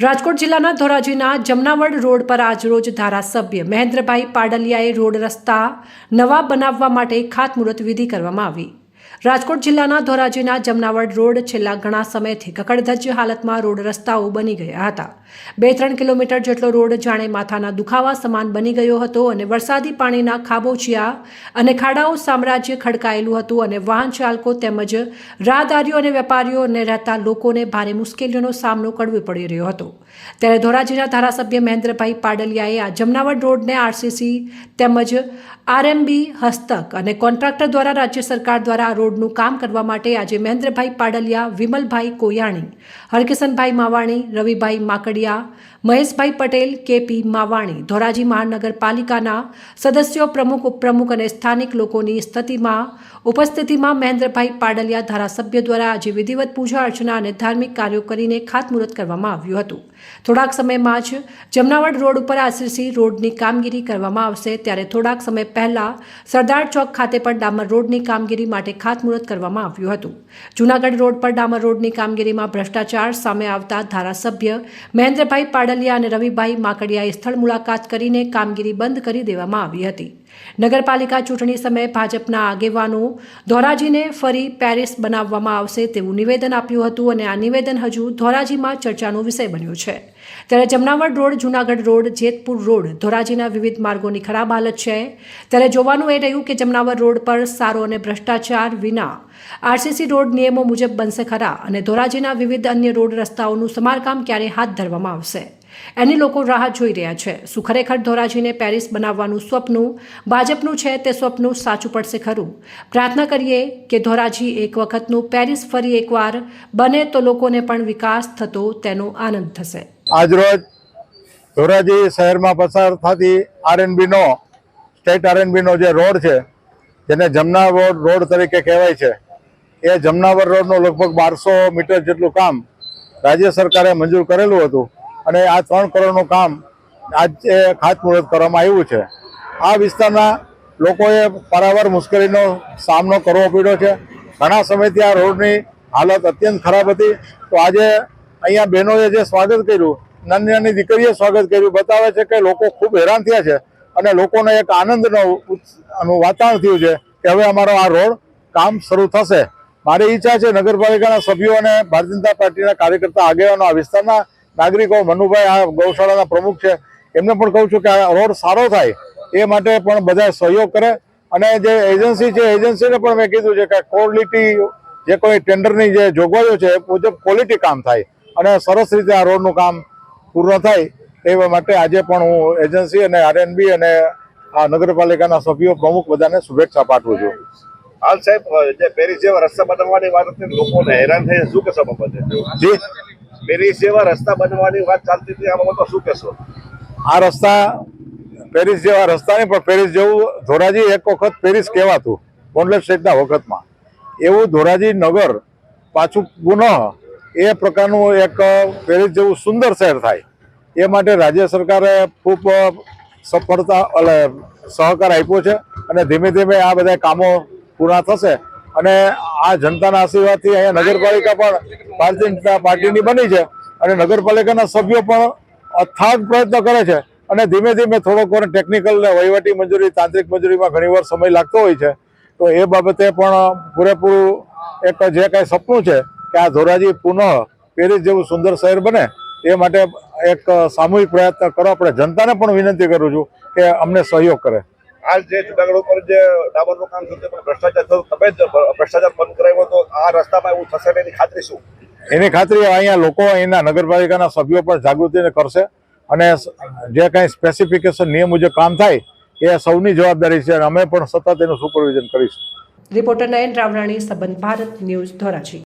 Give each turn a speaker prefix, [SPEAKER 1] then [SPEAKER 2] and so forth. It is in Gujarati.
[SPEAKER 1] રાજકોટ જિલ્લાના ધોરાજીના જમનાવડ રોડ પર આજરોજ ધારાસભ્ય મહેન્દ્રભાઈ પાડલિયાએ રોડ રસ્તા નવા બનાવવા માટે ખાતમુહૂર્ત વિધિ કરવામાં આવી. રાજકોટ જિલ્લાના ધોરાજીના જમનાવડ રોડ છેલ્લા ઘણા સમયથી કકડધજ હાલતમાં રોડ રસ્તાઓ બની ગયા હતા. બે ત્રણ કિલોમીટર જેટલો રોડ જાણે માથાના દુખાવા સમાન બની ગયો હતો અને વરસાદી પાણીના ખાબોચિયા અને ખાડાઓ સામ્રાજ્ય ખડકાયેલું હતું અને વાહન ચાલકો તેમજ રાહદારીઓ અને વેપારીઓને રહેતા લોકોને ભારે મુશ્કેલીઓનો સામનો કરવો પડી રહ્યો હતો. ત્યારે ધોરાજીના ધારાસભ્ય મહેન્દ્રભાઈ પાડલિયાએ આ જમનાવડ રોડને આરસીસી તેમજ આરએમબી હસ્તક અને કોન્ટ્રાક્ટર દ્વારા રાજ્ય સરકાર દ્વારા આ રોડનું કામ કરવા માટે આજે મહેન્દ્રભાઈ પાડલિયા, વિમલભાઈ કોયાણી, હરકિશનભાઈ માવાણી, રવિભાઈ માકડિયા, મહેશભાઈ પટેલ, કેપી માવાણી, ધોરાજી મહાનગરપાલિકાના સદસ્યો, પ્રમુખ, ઉપપ્રમુખ અને સ્થાનિક લોકોની સ્થિતિમાં ઉપસ્થિતિમાં મહેન્દ્રભાઈ પાડલિયા ધારાસભ્ય દ્વારા આજે વિધિવત પૂજા અર્ચના અને ધાર્મિક કાર્યો કરીને ખાતમુહૂર્ત કરવામાં આવ્યું હતું. થોડાક સમયમાં જ જમનાવડ રોડ ઉપર આરસીસી રોડની કામગીરી કરવામાં આવશે. ત્યારે થોડાક સમય પહેલા સરદાર ચોક ખાતે પણ ડામર રોડની કામગીરી માટે ખાતમુહૂર્ત કરવામાં આવ્યું હતું. જૂનાગઢ રોડ પર ડામર રોડની કામગીરીમાં ભ્રષ્ટાચાર સામે આવતા ધારાસભ્ય મહેન્દ્રભાઈ પાડલિયા અને રવિભાઈ માકડિયાએ સ્થળ મુલાકાત કરીને કામગીરી બંધ કરી દેવામાં આવી હતી. નગરપાલિકા ચૂંટણી સમયે ભાજપના આગેવાનો ધોરાજીને ફરી પેરિસ બનાવવામાં આવશે તેવું નિવેદન આપ્યું હતું અને આ નિવેદન હજુ ધોરાજીમાં ચર્ચાનો વિષય બન્યો છે. ત્યારે Jamnavad road, Junagadh road, Jetpur road ધોરાજીના વિવિધ માર્ગોની ખરાબ હાલત છે. ત્યારે જોવાનું એ રહ્યું કે જમનાવડ રોડ પર સારો અને ભ્રષ્ટાચાર વિના આરસીસી રોડ નિયમો મુજબ બનશે ખરા અને ધોરાજીના વિવિધ અન્ય રોડ રસ્તાઓનું સમારકામ ક્યારે હાથ ધરવામાં આવશે? એની લોકો રાહ જોઈ રહ્યા છે. શું ખરેખર ધોરાજીને પેરિસ બનાવવાનું સ્વપ્ન, ભાજપનું છે તે સ્વપ્ન સાચું પડશે ખરું? પ્રાર્થના કરીએ કે ધોરાજી એક વખતનું પેરિસ ફરી એકવાર બને તો લોકોને પણ વિકાસ થતો તેનો આનંદ થશે.
[SPEAKER 2] આજરોજ ધોરાજી શહેરમાં પસાર થતી આરએનબીનો સ્ટેટ આરએનબીનો જે રોડ છે, જેને જમનાવર રોડ તરીકે કહેવાય છે, એ જમનાવર રોડનું લગભગ બારસો મીટર જેટલું કામ રાજ્ય સરકારે મંજૂર કરેલું હતું અને આ ત્રણ કરોડનું કામ આજે ખાતમુહૂર્ત કરવામાં આવ્યું છે. આ વિસ્તારના લોકોએ પારાવાર મુશ્કેલીનો સામનો કરવો પડ્યો છે. ઘણા સમયથી આ રોડની હાલત અત્યંત ખરાબ હતી. તો આજે અહીંયા બહેનોએ જે સ્વાગત કર્યું, નાની નાની દીકરીએ સ્વાગત કર્યું, બતાવે છે કે લોકો ખૂબ હેરાન થયા છે અને લોકોને એક આનંદનો વાતાવરણ થયું છે કે હવે અમારો આ રોડ કામ શરૂ થશે. મારી ઈચ્છા છે નગરપાલિકાના સભ્યો અને ભારતીય જનતા પાર્ટીના કાર્યકર્તા આગેવાનો, આ વિસ્તારના નાગરિકો, મનુભાઈ, આ ગૌશાળાના પ્રમુખ છે, એમને પણ કહું છું કે આ રોડ સારો થાય એ માટે પણ બધા સહયોગ કરે. અને જે એજન્સી છે, એજન્સીને પણ મેં કીધું છે કે ક્વોલિટી જે કોઈ ટેન્ડરની જે જોગવાઈઓ છે એ મુજબ ક્વોલિટી કામ થાય. અને સરસ રીતે આ રોડનું કામ પૂર્ણ થાય એ માટે આજે પણ હું એજન્સી અને આરએનબી અને આ નગરપાલિકાના સભ્યો પ્રમુખ બધાને શુભેચ્છા પાઠવું છું.
[SPEAKER 3] હાલ સાહેબ જે પેરિસ જેવા રસ્તા બનવાની વાત હતી લોકોને હેરાન થઈ શું કહેશો બાબતે?
[SPEAKER 2] જી.
[SPEAKER 3] પેરિસ જેવા રસ્તા બનવાની વાત ચાલતી હતી આ બાબતમાં શું કહેશો?
[SPEAKER 2] આ રસ્તા પેરિસ જેવા રસ્તા નહીં પણ પેરિસ જેવું ધોરાજી એક વખત પેરિસ કહેવાતું કોન્ડલેટ સ્ટેટના વખતમાં. એવું ધોરાજી નગર પાછું પુનઃ એ પ્રકારનું એક પેરિસ જેવું સુંદર શહેર થાય. એ માટે રાજ્ય સરકારે ખૂબ સફળતા, એટલે સહકાર આપ્યો છે અને ધીમે ધીમે આ બધા કામો પૂરા થશે. અને આ જનતાના આશીર્વાદથી અહીંયા નગરપાલિકા પણ ભારતીય જનતા પાર્ટીની બની છે અને નગરપાલિકાના સભ્યો પણ અથાગ પ્રયત્ન કરે છે. અને ધીમે ધીમે થોડોક વાર ટેકનિકલ વહીવટી મંજૂરી, તાંત્રિક મંજૂરીમાં ઘણીવાર સમય લાગતો હોય છે. તો એ બાબતે પણ પૂરેપૂરું એક જે કાંઈ સપનું છે કે આ ધોરાજી પુનઃ પેરિસ જેવું સુંદર શહેર બને એ માટે એક સામૂહિક પ્રયત્ન કરો આપણે જનતાને પણ વિનંતી કરું છું કે અમને સહયોગ કરે.
[SPEAKER 3] હાલ જે જુનાગઢ ઉપર જે ડાબરનું કામ થયું પણ ભ્રષ્ટાચાર થયું. તમે જ ભ્રષ્ટાચાર બંધ કરાવ્યો તો આ રસ્તામાં એવું થશે એની ખાતરી શું?
[SPEAKER 2] એની ખાતરી અહીંયા લોકો અહીંના નગરપાલિકાના સભ્યો પણ જાગૃતિને કરશે અને જે કાંઈ સ્પેસિફિકેશન નિયમ મુજબ કામ થાય એ સૌની જવાબદારી છે અને અમે પણ સતત એનું સુપરવિઝન કરીશું.
[SPEAKER 1] રિપોર્ટર નયન રાવરાણી સંબંધ ભારત ન્યૂઝ ધોરાજી.